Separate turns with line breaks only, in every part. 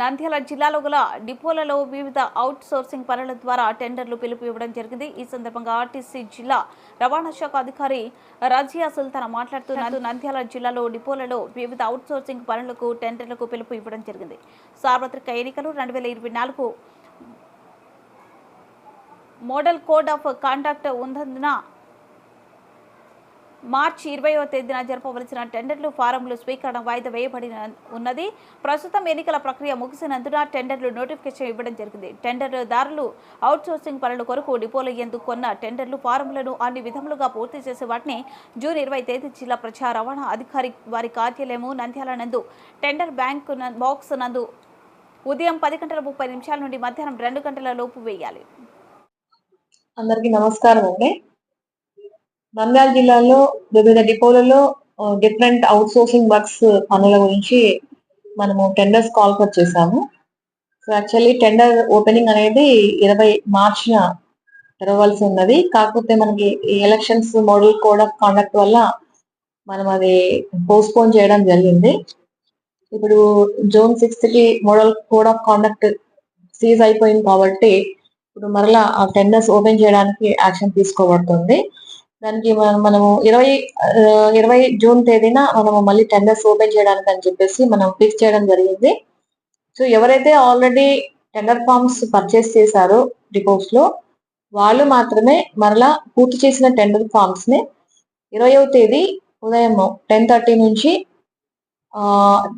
నంద్యాల జిల్లాలో గల డిపోలలో వివిధ అవుట్ సోర్సింగ్ పనుల ద్వారా టెండర్లు పిలుపు ఇవ్వడం జరిగింది. ఈ సందర్భంగా ఆర్టీసీ జిల్లా రవాణా శాఖ అధికారి రజియా సుల్తాన్ మాట్లాడుతూ నంద్యాల జిల్లాలో డిపోలలో వివిధ అవుట్ సోర్సింగ్ పనులకు టెండర్లకు పిలుపు ఇవ్వడం జరిగింది. సార్వత్రిక ఎన్నికలు రెండు వేల ఇరవై నాలుగు మోడల్ కోడ్ ఆఫ్ కాండక్ట్ ఉన్నందున మార్చి ఇరవయో తేదీన జరపవలసిన టెండర్లు ఫారంలు స్వీకరణ వాయిదా వేయబడి ఉన్నది. ప్రస్తుతం ఎన్నికల ప్రక్రియ ముగిసినందున టెండర్లు నోటిఫికేషన్ ఇవ్వడం జరిగింది. టెండర్దారులు అవుట్ సోర్సింగ్ పనుల కొరకు డిపోలు ఎందుకు కొన్న టెండర్లు ఫారంలను అన్ని విధములుగా పూర్తి చేసే వాటిని జూన్ ఇరవై తేదీ జిల్లా ప్రజా రవాణా అధికారి వారి కార్యాలయము నంద్యాల నందు టెండర్ బ్యాంక్ బాక్స్ నందు ఉదయం పది గంటల ముప్పై నిమిషాల నుండి మధ్యాహ్నం రెండు గంటల లోపు వేయాలి.
అందరికీ నమస్కారం అండి నంద్యాల జిల్లాలో వివిధ డిపోలలో డిఫరెంట్ అవుట్ సోర్సింగ్ వర్క్స్ పనుల గురించి మనము టెండర్స్ కాల్ ఫర్ చేశాము సో యాక్చువల్లీ టెండర్ ఓపెనింగ్ అనేది ఇరవై మార్చిన తెరవలసి ఉన్నది. కాకపోతే మనకి elections model code of conduct వల్ల మనం అది పోస్ట్పోన్ చేయడం జరిగింది. ఇప్పుడు June సిక్స్త్కి model code of conduct cease అయిపోయింది కాబట్టి ఇప్పుడు మరలా ఆ టెండర్స్ ఓపెన్ చేయడానికి యాక్షన్ తీసుకోబడుతుంది. దానికి మనం- మనము ఇరవై ఇరవై జూన్ తేదీన మనము మళ్ళీ టెండర్స్ ఓపెన్ చేయడానికి అని చెప్పేసి మనం ఫిక్స్ చేయడం జరిగింది. సో ఎవరైతే ఆల్రెడీ టెండర్ ఫామ్స్ పర్చేస్ చేశారో డిపోస్లో వాళ్ళు మాత్రమే మరలా పూర్తి చేసిన టెండర్ ఫామ్స్ని ఇరవయవ తేదీ ఉదయం టెన్ థర్టీ నుంచి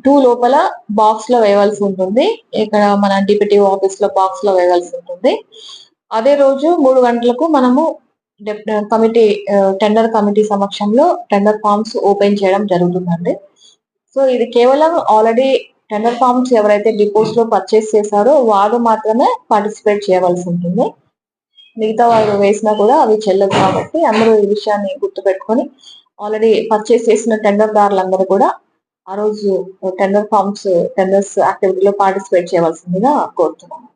టూ లోపల బాక్స్లో వేయవలసి ఉంటుంది. ఇక్కడ మన డిప్యూటీ ఆఫీస్లో బాక్స్లో వేయవలసి ఉంటుంది. అదే రోజు మూడు గంటలకు మనము కమిటీ టెండర్ కమిటీ సమక్షంలో టెండర్ ఫామ్స్ ఓపెన్ చేయడం జరుగుతుందండి. సో ఇది కేవలం ఆల్రెడీ టెండర్ ఫామ్స్ ఎవరైతే డిపోస్లో పర్చేస్ చేశారో వారు మాత్రమే పార్టిసిపేట్ చేయవలసి ఉంటుంది. మిగతా వాళ్ళు వేసినా కూడా అవి చెల్లదు కాబట్టి అందరూ ఈ విషయాన్ని గుర్తుపెట్టుకొని ఆల్రెడీ పర్చేస్ చేసిన టెండర్ దారులందరూ కూడా ఆ రోజు టెండర్ ఫామ్స్ టెండర్స్ యాక్టివిటీలో పార్టిసిపేట్ చేయవలసిందిగా కోరుతున్నాను.